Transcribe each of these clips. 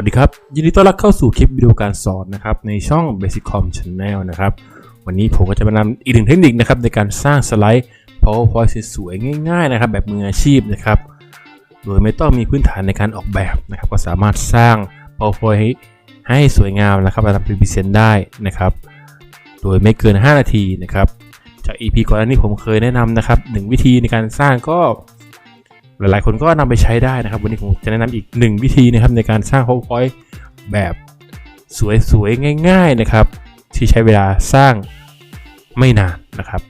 วัสดีครับ ยินดีต้อนรับเข้าสู่คลิปวิดีโอการสอนนะครับในช่อง Basicom Channel นะครับวันนี้ผมก็จะมานำอีกหนึ่งเทคนิคนะครับในการสร้างสไลด์ PowerPoint สวยๆง่ายๆนะครับแบบมืออาชีพนะครับโดยไม่ต้องมีพื้นฐานในการออกแบบนะครับก็สามารถสร้าง PowerPoint ให้ให้สวยงามนะครับมาทำเป็นพรีเซนต์ได้นะครับโดยไม่เกิน 5 นาทีนะครับจาก EP ก่อนหน้านี้ผมเคยแนะนำนะครับหนึ่งวิธีในการสร้างก็ หลายๆ คนก็นำไปใช้ได้นะครับ วันนี้ผมจะแนะนำอีกหนึ่งวิธีนะครับในการสร้าง PowerPoint แบบสวยๆ ง่าย ๆนะครับ ที่ใช้เวลาสร้างไม่นานนะครับ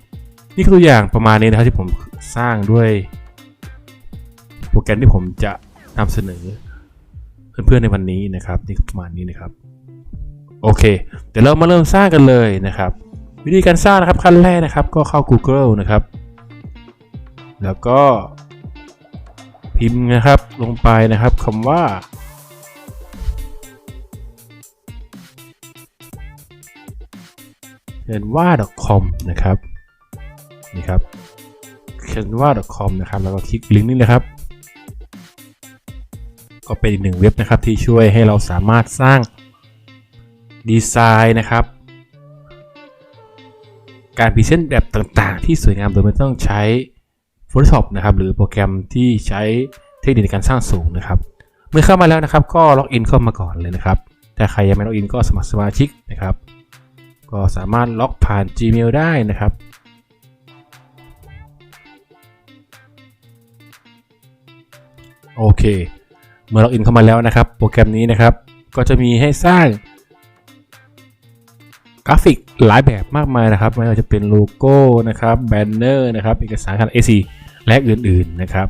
นี่คือตัวอย่างประมาณนี้นะครับที่ผมสร้างด้วย โปรแกรมที่ผมจะนำเสนอเพื่อนๆในวันนี้นะครับ นี่ประมาณนี้นะครับโอเค เดี๋ยวเรามาเริ่มสร้างกันเลยนะครับ วิธีการสร้างนะครับขั้นแรกนะครับ ก็เข้า Google นะครับ แล้วก็ พิมพ์นะครับลงไปนะครับคำว่า c a n v a com นะครับนี่ครับ c a n v a com นะครับแล้วก็คลิกลิงก์นี้นะครับ ก็เป็นอีกหนึ่งเว็บนะครับที่ช่วยให้เราสามารถสร้างดีไซน์นะครับ การพรีเซนต์แบบต่างๆ ที่สวยงามโดยไม่ต้องใช้ Photoshop นะครับหรือโปรแกรมที่ใช้เทคนิคในการสร้างสูงนะครับ เมื่อเข้ามาแล้วนะครับ ก็ล็อกอินเข้ามาก่อนเลยนะครับแต่ใครยังไม่ล็อกอินก็สมัครสมาชิกนะครับ ก็สามารถล็อกผ่าน Gmail ได้นะครับโอเค เมื่อล็อกอินเข้ามาแล้วนะครับ โปรแกรมนี้นะครับ ก็จะมีให้สร้างกราฟิกหลายแบบมากมายนะครับ ไม่ว่าจะเป็นโลโก้นะครับ แบนเนอร์นะครับ เอกสารขนาด A4 และอื่นๆนะครับ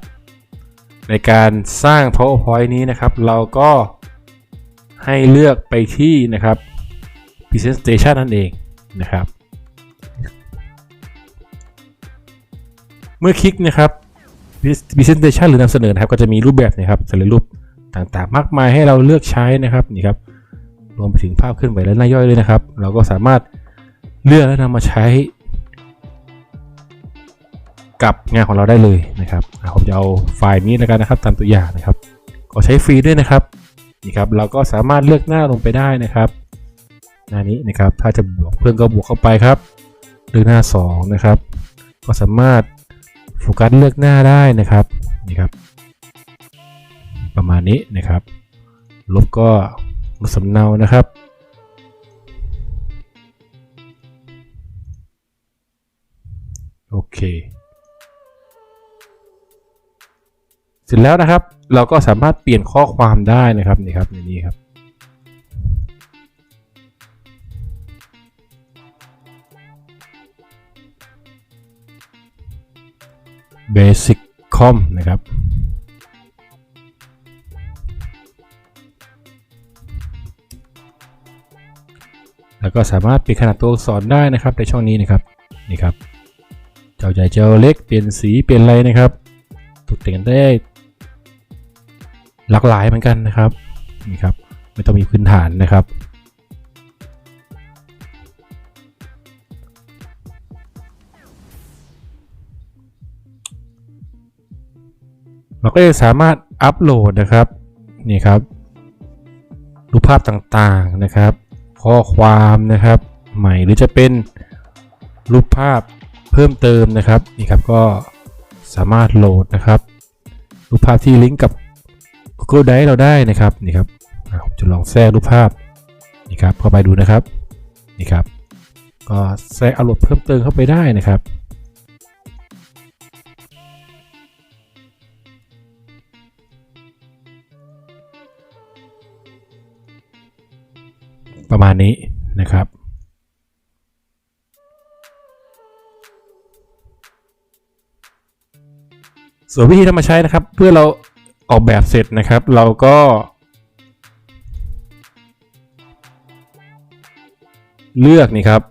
ในการสร้าง PowerPoint นี้นะครับ เราก็ให้เลือกไปที่นะครับ Presentation นั่นเองนะครับ เมื่อคลิกนะครับ Presentation หรือนำเสนอนะครับก็จะมีรูปแบบนะครับสำเร็จรูปต่างๆ มากมายให้เราเลือกใช้นะครับนี่ครับรวมไปถึงภาพเคลื่อนไหวและหน้าย่อยเลยนะครับ เราก็สามารถเลือกและนำมาใช้ กับงานของเราได้เลยนะครับผมจะเอาไฟล์นี้แล้วกันนะครับ ตามตัวอย่างนะครับก็ใช้ฟรีด้วยนะครับนี่ครับเราก็สามารถเลือกหน้าลงไปได้นะครับ หน้านี้นะครับถ้าจะบวกเพิ่มก็บวกเข้าไปครับเลือกหน้า 2 นะครับ ก็สามารถโฟกัสเลือกหน้าได้นะครับนี่ครับ ประมาณนี้นะครับ ลบก็ลดสำเนานะครับโอเค เสร็จแล้วนะครับ เราก็สามารถเปลี่ยนข้อความได้นะครับนี่ครับในนี้ครับ Basic Com นะครับแล้วก็สามารถเปลี่ยนขนาดตัวอักษรได้นะครับในช่องนี้นะครับนี่ครับ เจ้าใหญ่เจ้าเล็กเปลี่ยนสีเปลี่ยนอะไรนะครับตกแต่งได้ หลากหลายเหมือนกันนะครับนี่ครับไม่ต้องมีพื้นฐานนะครับ เราก็จะสามารถอัปโหลดนะครับนี่ครับรูปภาพต่างๆนะครับ ข้อความนะครับ ใหม่หรือจะเป็นรูปภาพเพิ่มเติมนะครับนี่ครับก็สามารถโหลดนะครับรูปภาพที่ลิงก์กับ Google Drive เราได้นะครับนี่ครับผมจะลองแทรกรูปภาพนี่ครับเข้าไปดูนะครับนี่ครับ ก็แทรกอัปโหลดเพิ่มเติมเข้าไปได้นะครับประมาณนี้นะครับ ส่วนวิธีทำมาใช้นะครับ เพื่อเรา ออกแบบเสร็จนะครับ เราก็ เลือกนี่ครับ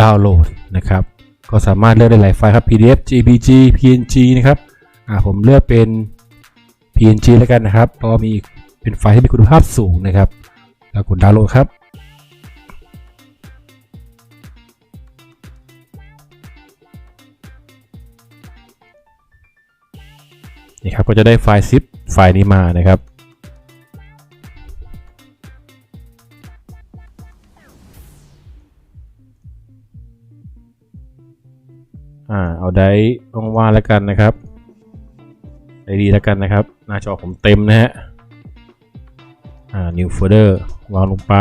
ดาวน์โหลดนะครับ ก็สามารถเลือกได้หลายไฟล์ครับ PDF JPG PNG นะครับอ่าผมเลือกเป็น PNG แล้วกันนะครับ เพราะมีเป็นไฟล์ที่มีคุณภาพสูงนะครับ แล้วกดดาวน์โหลดครับ นะครับก็จะได้ไฟล์ซิปไฟล์นี้มานะครับอ่าเอาได้ว่างๆแล้วกันนะครับได้ดีแล้วกันนะครับ หน้าจอผมเต็มนะฮะอ่า new folder วางลงไป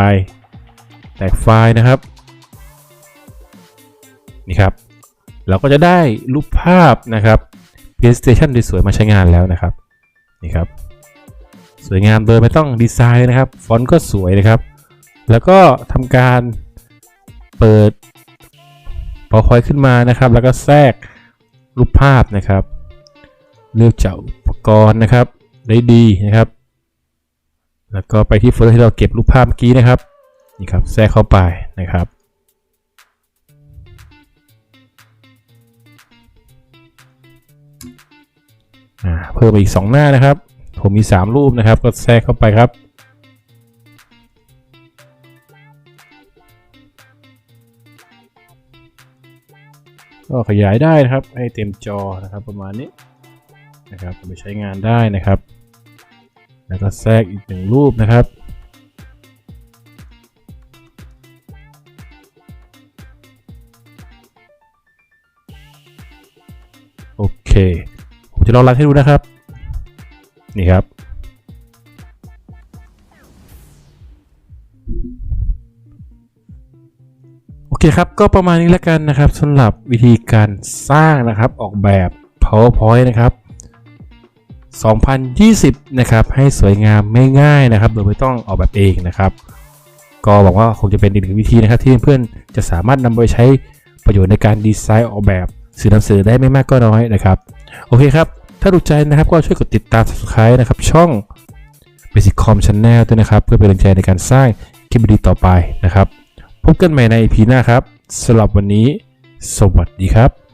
แตกไฟล์นะครับ นี่ครับ เราก็จะได้รูปภาพนะครับ PlayStation สวยๆมาใช้งานแล้วนะครับนี่ครับสวยงามโดยไม่ต้องดีไซน์นะครับ ฟอนต์ก็สวยนะครับ แล้วก็ทำการเปิด PowerPoint ขึ้นมานะครับ แล้วก็แทรกรูปภาพนะครับ เลือกจากอุปกรณ์นะครับ ได้ดีนะครับ แล้วก็ไปที่โฟลเดอร์ที่เราเก็บรูปภาพเมื่อกี้นะครับนี่ครับแทรกเข้าไปนะครับ เพิ่มอีก 2 หน้านะครับ ผมมี 3 รูปนะครับ ก็แทรกเข้าไปครับ ก็ขยายได้นะครับ ให้เต็มจอนะครับประมาณนี้นะครับไปใช้งานได้นะครับ แล้วก็แทรกอีกหนึ่งรูปนะครับโอเค ผมจะลองรันให้ดูนะครับ นี่ครับ โอเคครับ ก็ประมาณนี้แล้วกันนะครับสำหรับวิธีการสร้างนะครับออกแบบ PowerPoint นะครับ 2020 นะครับ ให้สวยงามไม่ง่ายนะครับ โดยไม่ต้องออกแบบเองนะครับ ก็หวังว่าคงจะเป็นอีกหนึ่งวิธีนะครับที่เพื่อนๆจะสามารถนำไปใช้ประโยชน์ในการดีไซน์ออกแบบสื่อนำเสนอได้ไม่มากก็น้อยนะครับ โอเคครับ ถ้าถูกใจนะครับก็ช่วยกดติดตาม subscribe นะครับ ช่อง Basic Com Channel ด้วยนะครับ เพื่อเป็นกำลังใจในการสร้างคลิปดีๆต่อไปนะครับ พบกันใหม่ใน EP หน้าครับสำหรับวันนี้ สวัสดีครับ